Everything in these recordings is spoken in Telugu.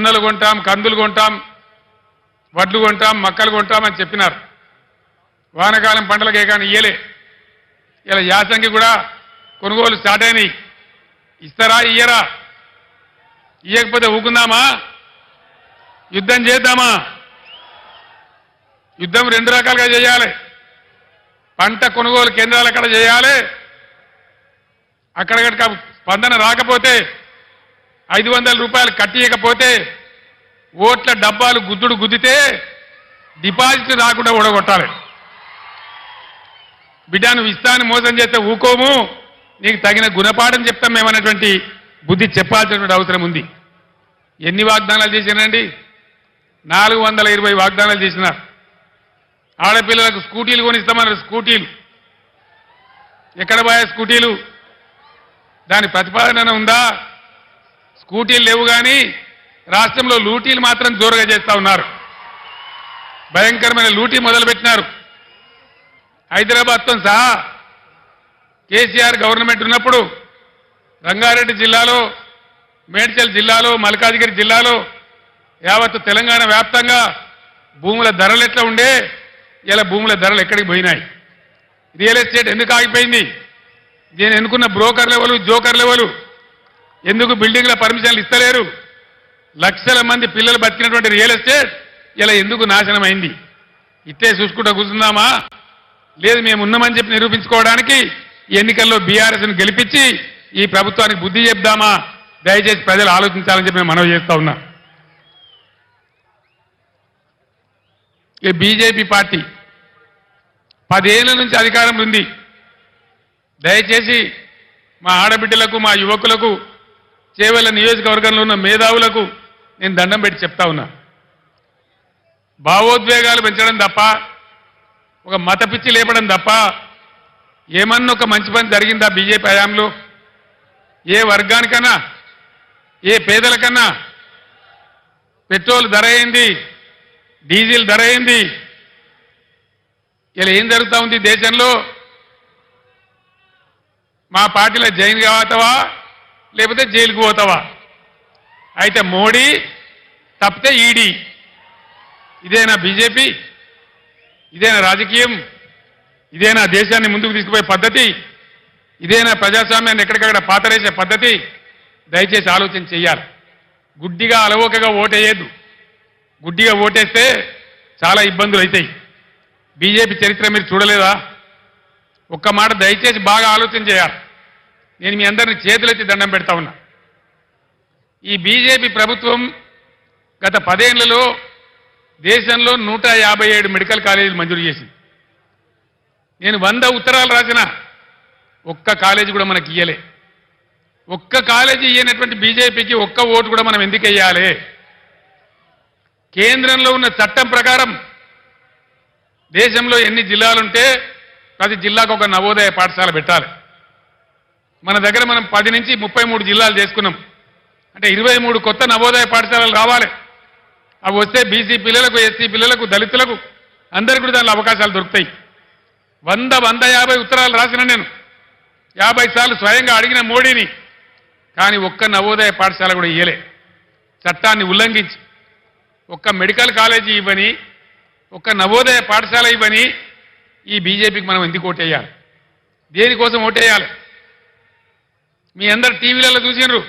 జొన్నలు కొంటాం కందులు కొంటాం వడ్లు కొంటాం మక్కలు కొంటాం అని చెప్పినారు. వానకాలం పంటలకే కానీ ఇయ్యలే. ఇలా యాసంగి కూడా కొనుగోలు స్టార్ట్ అయినాయి. ఇస్తారా ఇయ్యరా? ఇయ్యకపోతే ఊకుందామా? యుద్ధం చేద్దామా? యుద్ధం రెండు రకాలుగా చేయాలి. పంట కొనుగోలు కేంద్రాలు అక్కడ చేయాలి. అక్కడ కనుక స్పందన రాకపోతే ఐదు వందల రూపాయలు కట్టియకపోతే ఓట్ల డబ్బాలు గుద్దుడు గుద్దితే డిపాజిట్ రాకుండా ఊడగొట్టాలి. బిడ్డ నువ్వు ఇస్తాను మోసం చేస్తే ఊకోము. నీకు తగిన గుణపాఠం చెప్తాం మేమనేటువంటి బుద్ధి చెప్పాల్సినటువంటి అవసరం ఉంది. ఎన్ని వాగ్దానాలు చేసినండి నాలుగు వందల ఇరవై వాగ్దానాలు చేసినారు ఆడపిల్లలకు స్కూటీలు కొనిస్తామన్నారు స్కూటీలు. ఎక్కడ పోయా స్కూటీలు? దాని ప్రతిపాదన ఉందా? స్కూటీలు లేవు కానీ రాష్ట్రంలో లూటీలు మాత్రం జోరుగా చేస్తా ఉన్నారు. భయంకరమైన లూటీ మొదలుపెట్టినారు. హైదరాబాద్తో సహా కేసీఆర్ గవర్నమెంట్ ఉన్నప్పుడు రంగారెడ్డి జిల్లాలో మేడ్చల్ జిల్లాలో మల్కాజ్గిరి జిల్లాలో యావత్ తెలంగాణ వ్యాప్తంగా భూముల ధరలు ఎట్లా ఉండే ఇలా భూముల ధరలు ఎక్కడికి పోయినాయి. రియల్ ఎస్టేట్ ఎందుకు ఆగిపోయింది? దీని ఎన్నుకున్న బ్రోకర్ ఎవరు జోకర్ ఎవరు ఎందుకు బిల్డింగ్ల పర్మిషన్లు ఇస్తలేరు? లక్షల మంది పిల్లలు బతికినటువంటి రియల్ ఎస్టేట్ ఇలా ఎందుకు నాశనం అయింది ఇట్టే చూసుకుంటూ కూర్చుందామా? లేదు మేము ఉన్నామని చెప్పి నిరూపించుకోవడానికి ఎన్నికల్లో బీఆర్ఎస్ను గెలిపించి ఈ ప్రభుత్వానికి బుద్ధి చెప్దామా? దయచేసి ప్రజలు ఆలోచించాలని చెప్పి మేము మనవి చేస్తా ఉన్నా. బీజేపీ పార్టీ పదేళ్ళ నుంచి అధికారం ఉంది. దయచేసి మా ఆడబిడ్డలకు మా యువకులకు చేవెళ్ళ నియోజకవర్గంలో ఉన్న మేధావులకు నేను దండం పెట్టి చెప్తా ఉన్నా. భావోద్వేగాలు పెంచడం తప్ప ఒక మత పిచ్చి లేపడం తప్ప ఏమన్నా ఒక మంచి పని జరిగిందా బీజేపీ హయాంలో? ఏ వర్గానికన్నా ఏ పేదలకన్నా పెట్రోల్ ధర అయింది డీజిల్ ధర అయింది ఇలా ఏం జరుగుతూ ఉంది దేశంలో? మా పార్టీలో జైన్ కావతవా లేకపోతే జైలుకు పోతావా? అయితే మోడీ తప్పితే ఈడీ. ఇదేనా బీజేపీ? ఇదేనా రాజకీయం? ఇదేనా దేశాన్ని ముందుకు తీసుకుపోయే పద్ధతి? ఇదేనా ప్రజాస్వామ్యాన్ని ఎక్కడికక్కడ పాతరేసే పద్ధతి? దయచేసి ఆలోచన చేయాలి గుడ్డిగా అలవోకగా ఓటేయద్దు. గుడ్డిగా ఓటేస్తే చాలా ఇబ్బందులు అవుతాయి బీజేపీ చరిత్ర మీరు చూడలేదా? ఒక్క మాట దయచేసి బాగా ఆలోచన చేయాలి. నేను మీ అందరిని చేతులెత్తి దండం పెడతా ఉన్నా. ఈ బీజేపీ ప్రభుత్వం గత పదేళ్ళలో దేశంలో నూట యాభై ఏడు మెడికల్ కాలేజీలు మంజూరు చేసింది. నేను వంద ఉత్తరాలు రాసిన ఒక్క కాలేజీ కూడా మనకి ఇయ్యలే. ఒక్క కాలేజీ ఇయ్యనటువంటి బీజేపీకి ఒక్క ఓటు కూడా మనం ఎందుకు వేయాలి కేంద్రంలో ఉన్న చట్టం ప్రకారం దేశంలో ఎన్ని జిల్లాలుంటే ప్రతి జిల్లాకు ఒక నవోదయ పాఠశాల పెట్టాలి. మన దగ్గర మనం పది నుంచి ముప్పై మూడు జిల్లాలు చేసుకున్నాం. అంటే ఇరవై మూడు కొత్త నవోదయ పాఠశాలలు రావాలి. అవి వస్తే బీసీ పిల్లలకు ఎస్సీ పిల్లలకు దళితులకు అందరికీ కూడా దానిలో అవకాశాలు దొరుకుతాయి. వంద వంద యాభై ఉత్తరాలు రాసిన నేను. యాభై సార్లు స్వయంగా అడిగిన మోడీని. కానీ ఒక్క నవోదయ పాఠశాల కూడా ఇయ్యలే. చట్టాన్ని ఉల్లంఘించి. ఒక్క మెడికల్ కాలేజీ ఇవ్వని ఒక్క నవోదయ పాఠశాల ఇవ్వని ఈ బీజేపీకి మనం ఎందుకు ఓటేయాలి? దేనికోసం ఓటేయాలి? మీ అందరు టీవీలలో చూసినారు.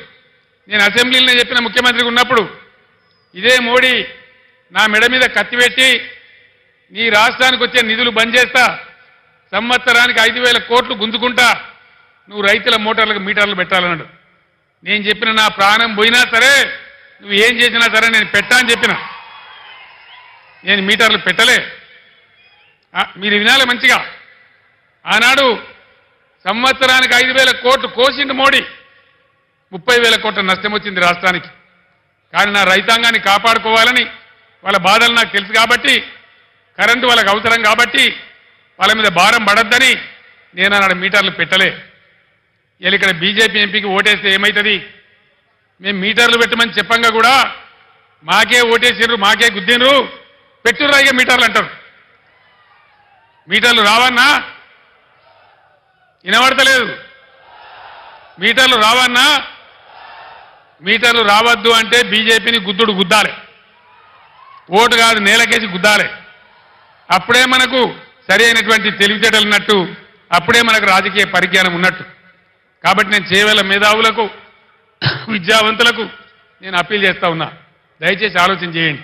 నేను అసెంబ్లీలో చెప్పిన ముఖ్యమంత్రికి ఉన్నప్పుడు ఇదే మోడీ నా మెడ మీద కత్తిపెట్టి నీ రాష్ట్రానికి వచ్చే నిధులు బంద్ చేస్తా సంవత్సరానికి ఐదు వేల కోట్లు గుంజుకుంటా నువ్వు రైతుల మోటార్లకు మీటర్లు పెట్టాలన్నాడు. నేను చెప్పిన నా ప్రాణం పోయినా సరే నువ్వు ఏం చేసినా సరే నేను పెట్టా అని చెప్పిన. నేను మీటర్లు పెట్టలే. మీరు వినాలి మంచిగా. ఆనాడు సంవత్సరానికి ఐదు వేల కోట్లు కోసిండు మోడీ. ముప్పై వేల కోట్ల నష్టం వచ్చింది రాష్ట్రానికి. కానీ నా రైతాంగాన్ని కాపాడుకోవాలని వాళ్ళ బాధలు నాకు తెలుసు కాబట్టి కరెంటు వాళ్ళకి అవసరం కాబట్టి వాళ్ళ మీద భారం పడద్దని నేను అన్నాడు మీటర్లు పెట్టలే. వీళ్ళు ఇక్కడ బీజేపీ ఎంపీకి ఓటేస్తే ఏమవుతుంది మేము మీటర్లు పెట్టమని చెప్పంగా కూడా మాకే ఓటేసిర్రు మాకే గుద్దిండ్రు పెట్టుర్రా అయ్యే మీటర్లు అంటారు. మీటర్లు రావన్నా వినబడతలేదు. మీటర్లు రావన్నా మీటర్లు రావద్దు అంటే బీజేపీని గుద్దుడు గుద్దాలి. ఓటు కాదు నేలకేసి గుద్దాలి. అప్పుడే మనకు సరి అయినటువంటి తెలివితేటలున్నట్టు అప్పుడే మనకు రాజకీయ పరిజ్ఞానం ఉన్నట్టు. కాబట్టి నేను చేవేల మేధావులకు విద్యావంతులకు నేను అప్పీల్ చేస్తా ఉన్నా. దయచేసి ఆలోచన చేయండి.